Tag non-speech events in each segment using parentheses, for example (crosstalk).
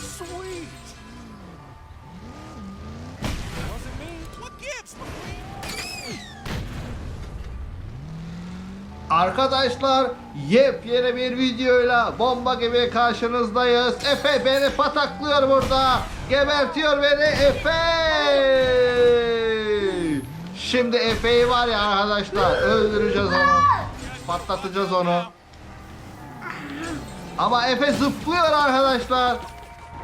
Sweet. Wasn't me. What gives? Arkadaşlar yepyeni bir videoyla bomba gibi karşınızdayız. Efe beni pataklıyor burada. Gebertiyor beni Efe. Şimdi Efe'yi var ya arkadaşlar öldüreceğiz onu. Patlatacağız onu. Ama Efe zıplıyor arkadaşlar.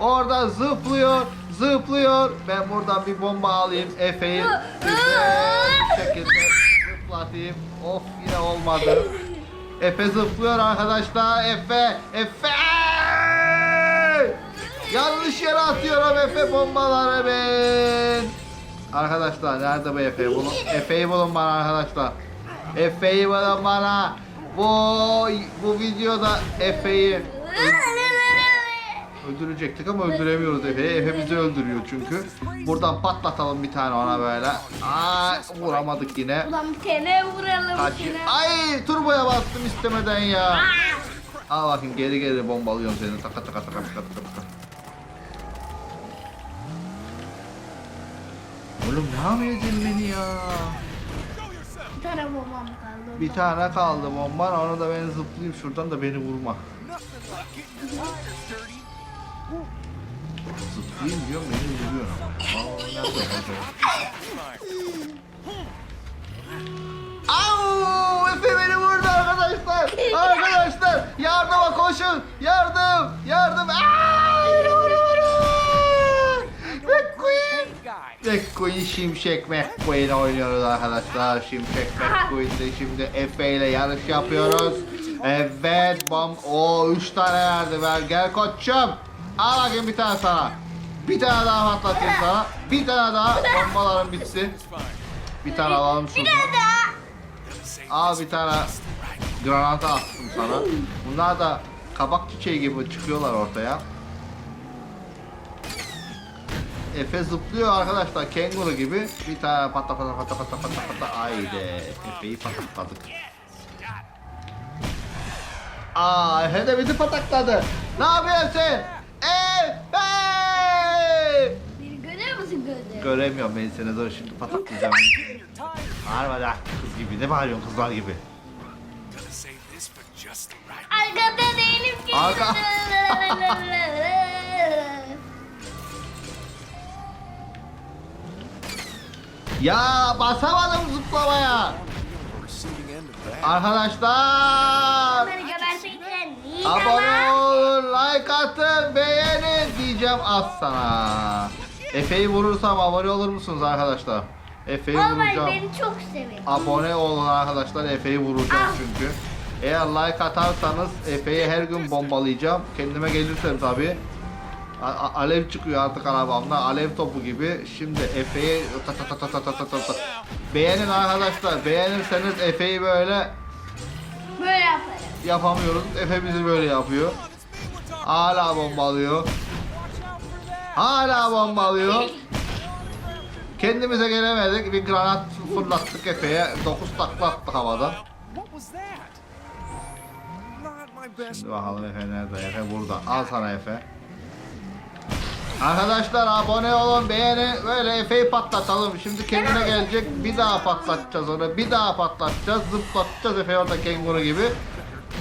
Orada zıplıyor, zıplıyor. Ben buradan bir bomba alayım. Efe'yi güzel şekilde zıplatayım. Of yine olmadı. Efe zıplıyor arkadaşlar. Efe, Efe! Yanlış yere atıyorum Efe bombaları ben. Arkadaşlar nerede bu Efe? Bulun. Efe'yi bulun bana arkadaşlar. Efe'yi bulun bana. Bu bu videoda Efe'yi öldürecektik ama öldüremiyoruz Efe'yi. Efe bizi öldürüyor çünkü. Buradan patlatalım bir tane ona böyle. Aa vuramadık yine. Ulan bir tane vuralım Kaç. seni. Ay turboya bastım istemeden ya. Al bakayım geri geri bombalıyorum seni. Taka taka taka taka taka. Oğlum ne yapıyorsun beni ya? Bir tane bombam kaldı. Bir tane kaldı bomban onu da ben zıplayayım şuradan da beni vurma. Zıplayayım diyorum beni vuruyor. Aa, nerede acaba? Au! Efe beni vurdu arkadaşlar. Arkadaşlar yardıma koşun. Yardım! Yardım! Aa! Beni vuruyor. McQueen! Guy. McQueen Şimşek McQueen oynuyoruz arkadaşlar. Şimşek McQueen'de şimdi Efe ile yarış yapıyoruz. Evet bom o 3 tane verdi ver gel koçum. Al bakayım bir tane sana. Bir tane daha patlatayım sana. Bir tane daha bombalarım bitsin. Bir tane alalım Bir şuradan. tane daha. Al bir tane granata attım sana. Bunlar da kabak çiçeği gibi çıkıyorlar ortaya. Efe zıplıyor arkadaşlar kenguru gibi. Bir tane patla patla patla patla patla patla. Haydi Efe'yi patladık. Aa Efe de bizi patakladı. Ne yapıyorsun sen? Efe! Bir görüyor musun gözü? Göremiyorum ben seni dur şimdi pataklayacağım. Bağırma da kız gibi ne bağırıyorsun kızlar gibi. Arkada değilim ki. Arka- (laughs) Ya basamadım zıplamaya. Arkadaşlar abone olun, like atın, beğenin diyeceğim az sana. Efe'yi vurursam abone olur musunuz arkadaşlar? Efe'yi vuracağım. beni çok seviyor. Abone olun arkadaşlar Efe'yi vuracağım Ah. çünkü. Eğer like atarsanız Efe'yi her gün bombalayacağım. Kendime gelirsem tabi. Alev çıkıyor artık arabamda. Alev topu gibi. Şimdi Efe'yi ta ta ta ta ta ta ta ta ta. Beğenin arkadaşlar. Beğenirseniz Efe'yi böyle Böyle yaparım. yapamıyoruz. Efe bizi böyle yapıyor. Hala bombalıyor. Hala bombalıyor. Kendimize gelemedik. Bir granat fırlattık Efe'ye. 9 takla attık havada. Şimdi bakalım Efe nerede? Efe burada. Al sana Efe. Arkadaşlar abone olun, beğenin. Böyle Efe'yi patlatalım. Şimdi kendine gelecek. Bir daha patlatacağız onu. Bir daha patlatacağız. Zıplatacağız Efe orada kenguru gibi.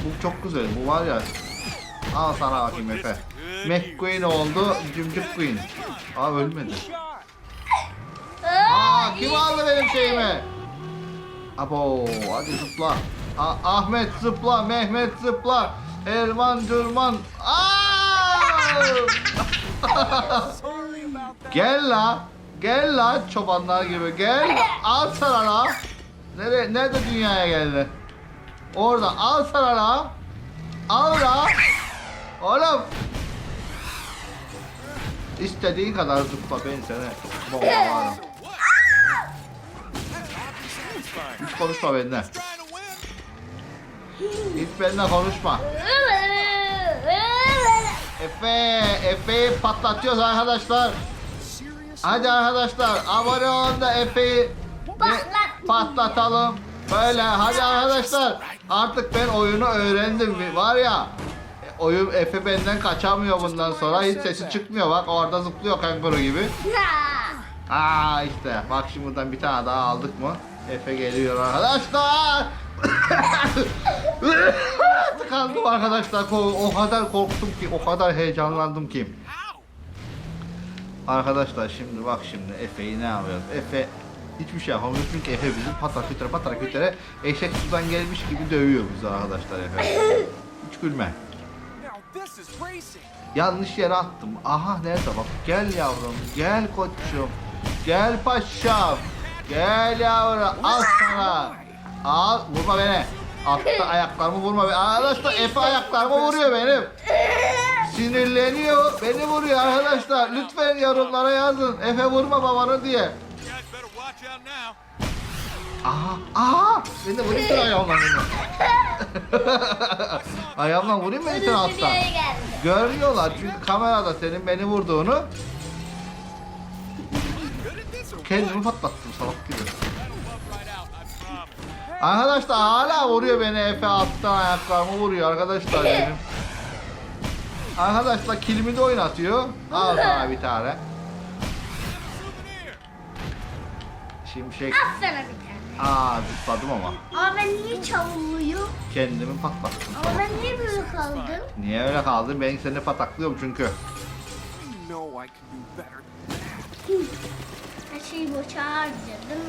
Bu çok güzel. Bu var ya. Al sana bakayım Efe. McQueen oldu. Cimcik Queen. Aa ölmedi. Aa kim aldı benim şeyimi? Abo hadi zıpla. A- Ahmet zıpla, Mehmet zıpla. Erman that. (laughs) gel la. Gel la çobanlar gibi gel. Al sana la. Nere nerede dünyaya geldi? Orada al sana la. Al la. Oğlum. İstediğin kadar zıpla ben seni bombalarım. Hiç konuşma win. Hiç benimle konuşma. Efe, Efe'yi patlatıyoruz arkadaşlar. Hadi arkadaşlar abone olun da Efe'yi Patlat. patlatalım. Böyle hadi arkadaşlar artık ben oyunu öğrendim var ya oyun Efe benden kaçamıyor bundan sonra. Hiç sesi çıkmıyor bak orada zıplıyor kanguru gibi. Aa işte bak şimdi buradan bir tane daha aldık mı? Efe geliyor arkadaşlar. (laughs) Tıkandım arkadaşlar. O kadar korktum ki, o kadar heyecanlandım ki. Arkadaşlar şimdi bak şimdi Efe'yi ne yapıyoruz? Efe hiçbir şey yapamıyor çünkü Efe bizi patara kütere patara kütere eşek sudan gelmiş gibi dövüyor bizi arkadaşlar Efe. Hiç gülme. Yanlış yere attım. Aha nerede bak. Gel yavrum. Gel koçum. Gel paşam. Gel yavrum. Al sana. Al. Vurma beni. Altta ayaklarımı vurma. beni. Arkadaşlar Efe ayaklarımı vuruyor benim. Sinirleniyor. Beni vuruyor arkadaşlar. Lütfen yorumlara yazın. Efe vurma babanı diye. Out now. Aha. Aha. Beni de vurayım sen ayağımla (laughs) beni. ayağımla vurayım beni sen. Görüyorlar çünkü kamerada senin beni vurduğunu kendimi patlattım salak gibi. Arkadaşlar hala vuruyor beni Efe alttan ayaklarımı vuruyor arkadaşlar benim. Arkadaşlar kilimi de oynatıyor. Al sana bir tane. Şimşek. Al sana bir tane. Aa zıpladım ama. Ama ben niye çavuluyorum? Kendimi patlattım. Ama ben niye böyle kaldım? Niye öyle kaldın? Ben seni pataklıyorum çünkü. Her şeyi boşa harcadım.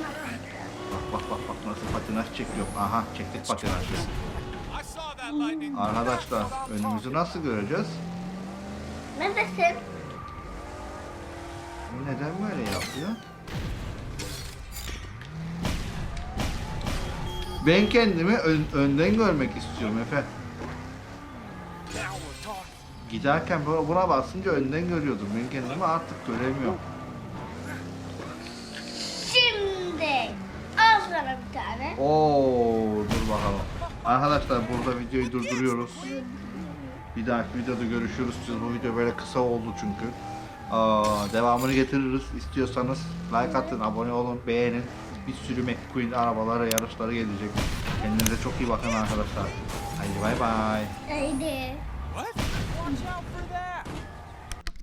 Bak bak bak bak nasıl patinaj çekiyor. Aha çektik patinajı. Arkadaşlar önümüzü nasıl göreceğiz? Ne desin? Bu neden böyle yapıyor? Ben kendimi ön- önden görmek istiyorum Efe. Giderken buna basınca önden görüyordum. Ben kendimi artık göremiyorum. Şimdi al sana bir tane. Oo, dur bakalım. Arkadaşlar burada videoyu durduruyoruz. Bir dahaki videoda görüşürüz. Bu video böyle kısa oldu çünkü. Aa, devamını getiririz. İstiyorsanız like atın, abone olun, beğenin. Bir sürü McQueen arabaları, yarışları gelecek. Kendinize çok iyi bakın arkadaşlar. Haydi bay bay. Haydi. What? Watch out.